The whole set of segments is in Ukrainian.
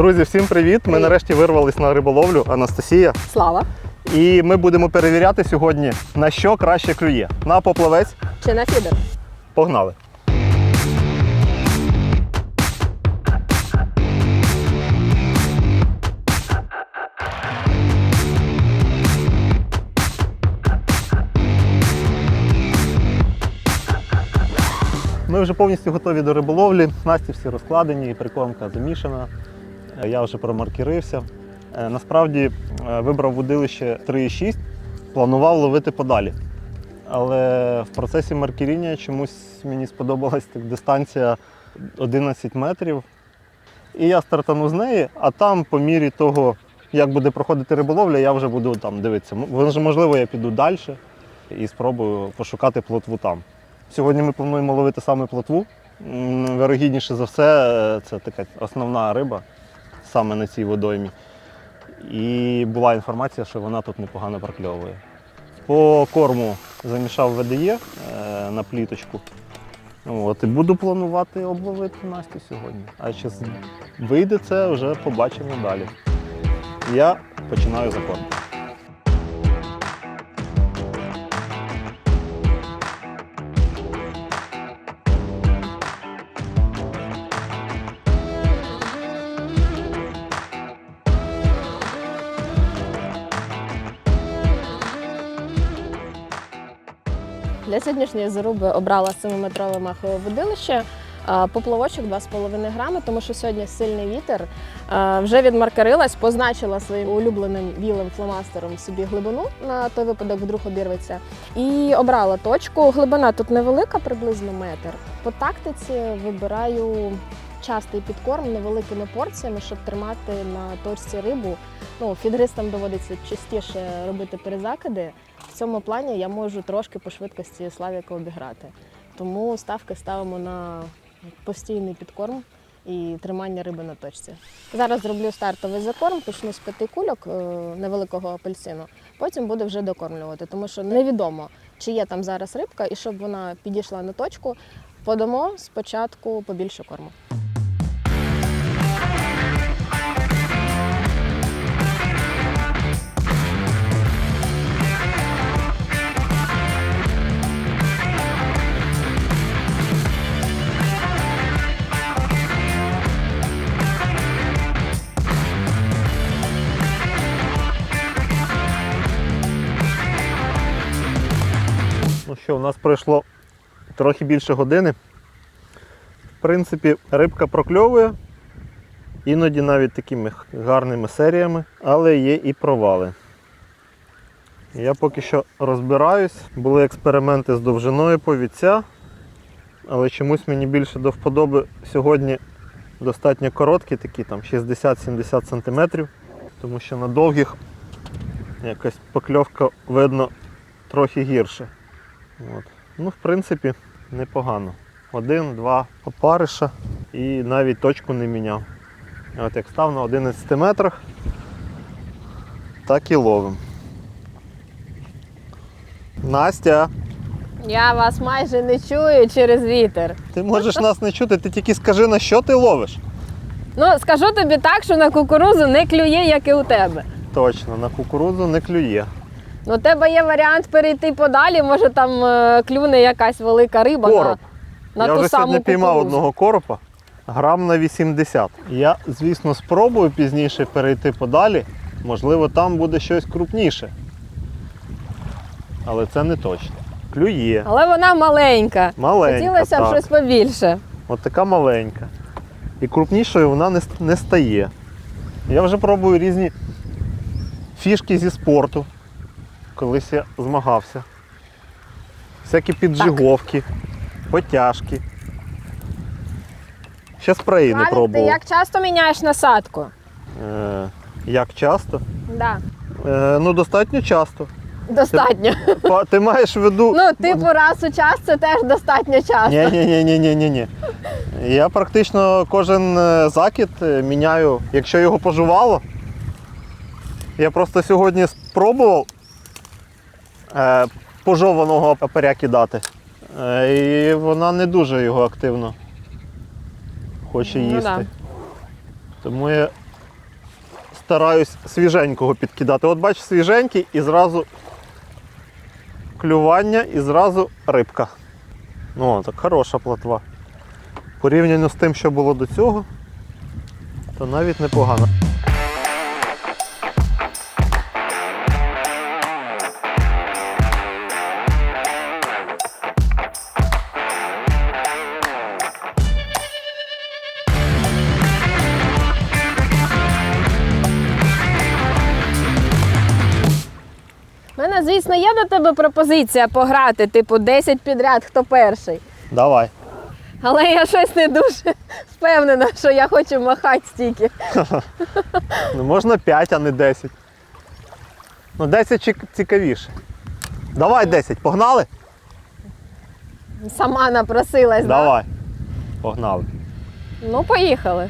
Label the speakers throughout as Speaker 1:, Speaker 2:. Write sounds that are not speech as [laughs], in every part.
Speaker 1: Друзі, всім привіт! Ми нарешті вирвались на риболовлю Анастасія.
Speaker 2: Слава.
Speaker 1: І ми будемо перевіряти сьогодні, на що краще клює. На поплавець.
Speaker 2: Чи на фідер?
Speaker 1: Погнали! Ми вже повністю готові до риболовлі. Насті всі розкладені, прикормка замішана. Е, Я вже промаркірився. Е, Насправді е, вибрав водилище 3,6, планував ловити подалі. Але в процесі маркіріння чомусь мені сподобалась так дистанція 11 метрів. І я стартану з неї, а там, по мірі того, як буде проходити риболовля, я вже буду там дивитися. Можливо, я піду далі і спробую пошукати плотву там. Сьогодні ми плануємо ловити саме плотву. Вирогідніше за все, це така основна риба саме на цій водоймі. І була інформація, що вона тут непогано прокльовує. По корму замішав ВДЄ е, на пліточку. От, і буду планувати обловити Настю сьогодні. А чи вийде це, вже побачимо далі. Я починаю за
Speaker 2: Для сьогоднішньої заруби обрала 7-метрове махове водилище. Поплавочок 2,5 грами, тому що сьогодні сильний вітер. Вже відмаркарилась, позначила своїм улюбленим білим фломастером собі глибину на той випадок, вдруг обірветься. І обрала точку. Глибина тут невелика, приблизно метр. По тактиці вибираю частий підкорм невеликими порціями, щоб тримати на точці рибу. Ну, фідристам доводиться частіше робити перезакиди. В цьому плані я можу трошки по швидкості Славіка обіграти. Тому ставки ставимо на постійний підкорм і тримання риби на точці. Зараз зроблю стартовий закорм, почну з п'яти кульок е, невеликого апельсину. Потім буду вже докормлювати, тому що невідомо, чи є там зараз рибка, і щоб вона підійшла на точку, подамо спочатку побільше корму.
Speaker 1: Що, у нас пройшло трохи більше години. В принципі, рибка прокльовує, іноді навіть такими гарними серіями, але є і провали. Я поки що розбираюсь. Були експерименти з довжиною повідця, але чомусь мені більше до вподоби сьогодні достатньо короткі, такі там 60-70 см, тому що на довгих якась покльовка видно трохи гірше. От. Ну, в принципі, непогано. Один-два опариша і навіть точку не міняв. От як став на 11 метрах, так і ловим. Настя,
Speaker 2: Я вас майже не чую через вітер.
Speaker 1: ти можеш нас не чути, ти тільки скажи, на що ти ловиш.
Speaker 2: Ну, скажу тобі так, що на кукурузу не клює, як і у тебе.
Speaker 1: Точно, на кукурудзу не клює.
Speaker 2: Ну, у тебе є варіант перейти подалі, може там е, клюне якась велика риба
Speaker 1: Короб.
Speaker 2: на, на
Speaker 1: Я
Speaker 2: ту
Speaker 1: вже
Speaker 2: саму
Speaker 1: сьогодні піймав
Speaker 2: кукурудзу.
Speaker 1: одного коропа, грам на 80. Я, звісно, спробую пізніше перейти подалі. Можливо, там буде щось крупніше. Але це не точно. Клює.
Speaker 2: Але вона маленька.
Speaker 1: Маленька.
Speaker 2: Хотілося б
Speaker 1: так.
Speaker 2: щось побільше.
Speaker 1: От така маленька. І крупнішою вона не, с- не стає. Я вже пробую різні фішки зі спорту. Колись я змагався. Всякі піджиговки, потяжки. Ще спреї не
Speaker 2: Славік, ти як часто міняєш насадку?
Speaker 1: Е, як часто?
Speaker 2: Да.
Speaker 1: Е, ну, достатньо часто.
Speaker 2: Достатньо.
Speaker 1: Па- Ти маєш в виду.
Speaker 2: Ну, типу, раз у час це теж достатньо часто.
Speaker 1: Ні, ні, ні, ні, ні, ні, ні. Я практично кожен е, закид е, міняю, якщо його пожувало. Я просто сьогодні спробував пожованого паперя кидати. Е, і вона не дуже його активно хоче
Speaker 2: Ну
Speaker 1: їсти.
Speaker 2: да.
Speaker 1: Тому я стараюсь свіженького підкидати. От бач, свіженький і зразу клювання, і зразу рибка. Ну, так хороша плотва. Порівняно з тим, що було до цього, то навіть непогано.
Speaker 2: Мене, звісно, є до тебе пропозиція пограти, типу 10 підряд, хто перший.
Speaker 1: Давай.
Speaker 2: Але я щось не дуже впевнена, що я хочу махати стільки. [laughs]
Speaker 1: Ну можна 5, а не 10. Ну 10 цікавіше. Давай 10, погнали?
Speaker 2: Сама напросилась. Да?
Speaker 1: Давай. Погнали.
Speaker 2: Ну, поїхали.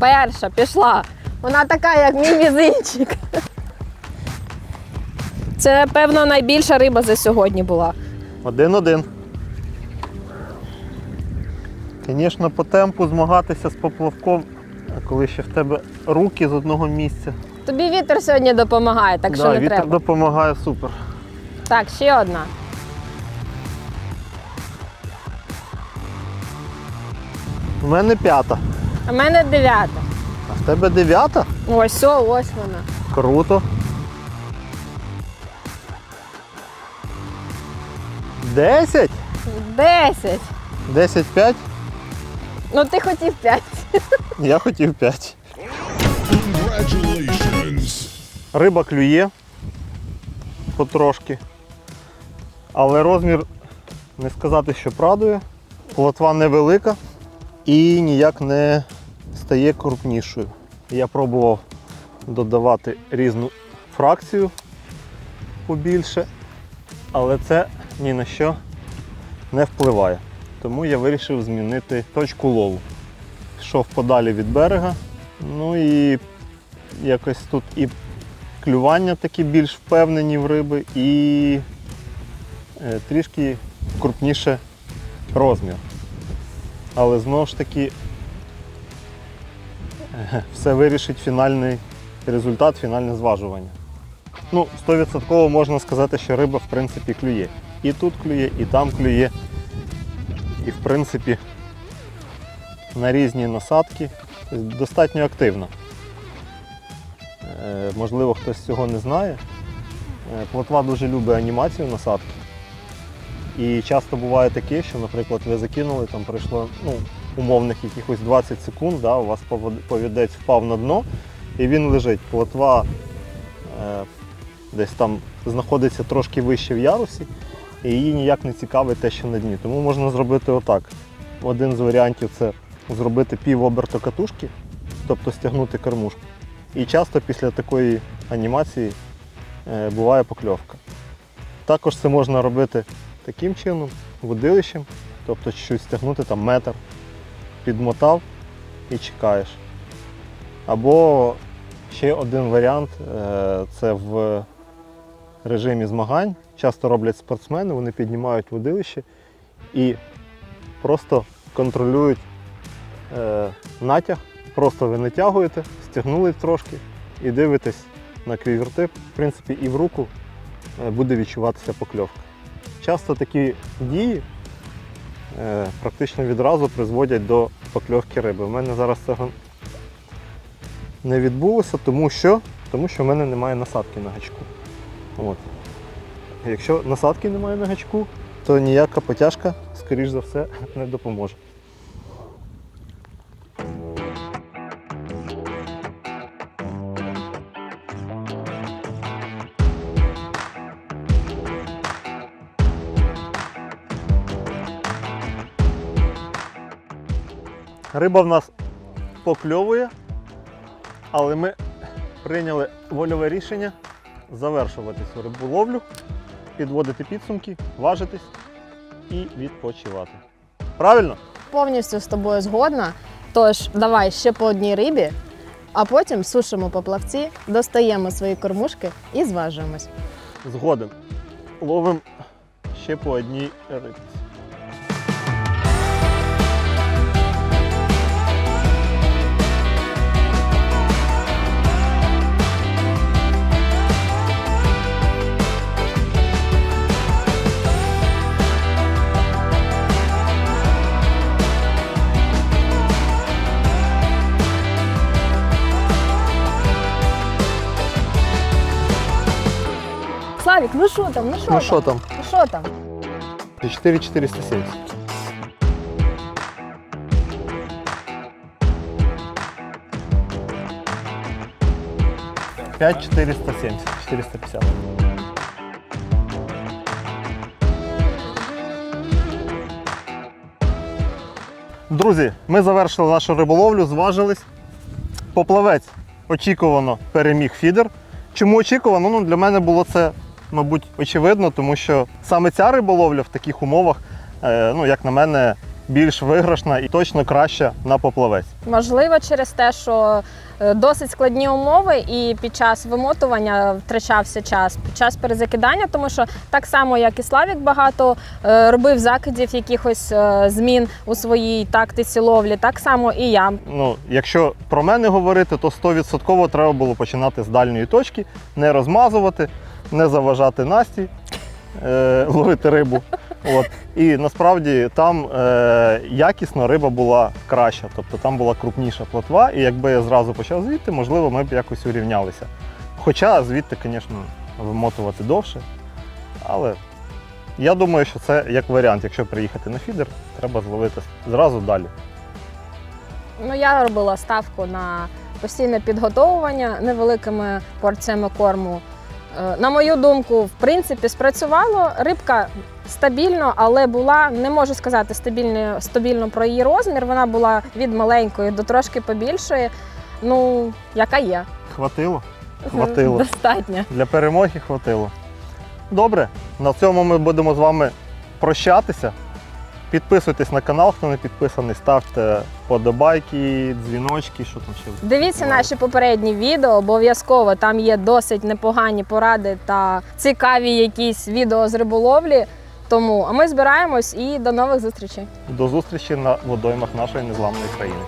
Speaker 2: Перша пішла. Вона така, як мій мізинчик. Це, певно, найбільша риба за сьогодні була.
Speaker 1: Один-один. Звісно, по темпу змагатися з поплавком, а коли ще в тебе руки з одного місця.
Speaker 2: Тобі вітер сьогодні допомагає, так що
Speaker 1: да,
Speaker 2: не
Speaker 1: вітер
Speaker 2: треба.
Speaker 1: допомагає супер.
Speaker 2: Так, ще одна.
Speaker 1: У мене п'ята,
Speaker 2: А в мене дев'ята.
Speaker 1: а в тебе дев'ята?
Speaker 2: Ось, о, ось вона.
Speaker 1: Круто. Десять?
Speaker 2: Десять.
Speaker 1: Десять п'ять?
Speaker 2: Ну ти хотів п'ять.
Speaker 1: Я хотів п'ять.
Speaker 3: Congratulations.
Speaker 1: Риба клює потрошки. Але розмір не сказати, що прадує. Плотва невелика і ніяк не стає крупнішою. Я пробував додавати різну фракцію побільше, але це ні на що не впливає. Тому я вирішив змінити точку лову. Пішов подалі від берега. Ну і якось тут і клювання такі більш впевнені в риби і е, трішки крупніше розмір. Але знову ж таки [laughs] все вирішить фінальний результат, фінальне зважування. Ну, 100% можна сказати, що риба в принципі клює. І тут клює, і там клює. І в принципі на різні насадки достатньо активно. Е, Можливо, хтось цього не знає. Е, Плотва дуже любить анімацію насадки. І часто буває таке, що, наприклад, ви закинули, там пройшло ну, умовних якихось 20 секунд, да, у вас повідець впав на дно і він лежить. Плотва е, десь там знаходиться трошки вище в ярусі, і її ніяк не цікавить те, що на дні. Тому можна зробити отак. Один з варіантів це зробити пів оберту катушки, тобто стягнути кормушку. І часто після такої анімації е, буває покльовка. Також це можна робити таким чином, водилищем, тобто чуть стягнути там метр, підмотав і чекаєш. Або ще один варіант е, це в режимі змагань. Часто роблять спортсмени, вони піднімають водилище і просто контролюють е, натяг. Просто ви натягуєте, стягнули трошки і дивитесь на квівертип. В принципі, і в руку е, буде відчуватися покльовка. Часто такі дії е, практично відразу призводять до покльовки риби. У мене зараз цього не відбулося, тому що, тому що в мене немає насадки на гачку. От. Якщо насадки немає на гачку, то ніяка потяжка, скоріш за все, [laughs] не допоможе. Риба в нас покльовує, але ми прийняли вольове рішення завершувати цю риболовлю, підводити підсумки, важитись і відпочивати. Правильно?
Speaker 2: Повністю з тобою згодна. Тож, давай ще по одній рибі, а потім сушимо поплавці, достаємо свої кормушки і зважуємось.
Speaker 1: Згоден. ловимо ще по одній рибці.
Speaker 2: Славік, ну що там? Ну що
Speaker 1: Ну
Speaker 2: там?
Speaker 1: що там?
Speaker 2: Ну що там?
Speaker 1: 4470. Пять четыреста семьдесят, четыреста пятьдесят. Друзі, ми завершили нашу риболовлю, зважились. Поплавець очікувано переміг фідер. Чому очікувано? Ну, для мене було це, мабуть, очевидно, тому що саме ця риболовля в таких умовах, е, ну, як на мене, більш виграшна і точно краща на поплавець.
Speaker 2: Можливо, через те, що е, досить складні умови, і під час вимотування втрачався час під час перезакидання, тому що так само, як і Славік багато е, робив закидів якихось змін у своїй тактиці ловлі, так само і я.
Speaker 1: Ну, якщо про мене говорити, то 100% треба було починати з дальньої точки, не розмазувати, не заважати Насті е, ловити рибу. От. І насправді там е, якісно риба була краща, тобто там була крупніша плотва, і якби я зразу почав звідти, можливо, ми б якось урівнялися. Хоча звідти, звісно, вимотувати довше. Але я думаю, що це як варіант, якщо приїхати на фідер, треба зловити зразу далі.
Speaker 2: Ну, я робила ставку на постійне підготовування невеликими порціями корму. Е, На мою думку, в принципі, спрацювало. Рибка стабільно, але була, не можу сказати стабільно, стабільно про її розмір. Вона була від маленької до трошки побільшої. Ну, яка є.
Speaker 1: Хватило? Хватило.
Speaker 2: Достатньо.
Speaker 1: Для перемоги хватило. Добре, на цьому ми будемо з вами прощатися. Підписуйтесь на канал, хто не підписаний, ставте подобайки, дзвіночки, що там ще.
Speaker 2: Дивіться
Speaker 1: буває.
Speaker 2: наші попередні відео, обов'язково там є досить непогані поради та цікаві якісь відео з риболовлі. Тому а ми збираємось і до нових зустрічей.
Speaker 1: До зустрічі на водоймах нашої незламної країни.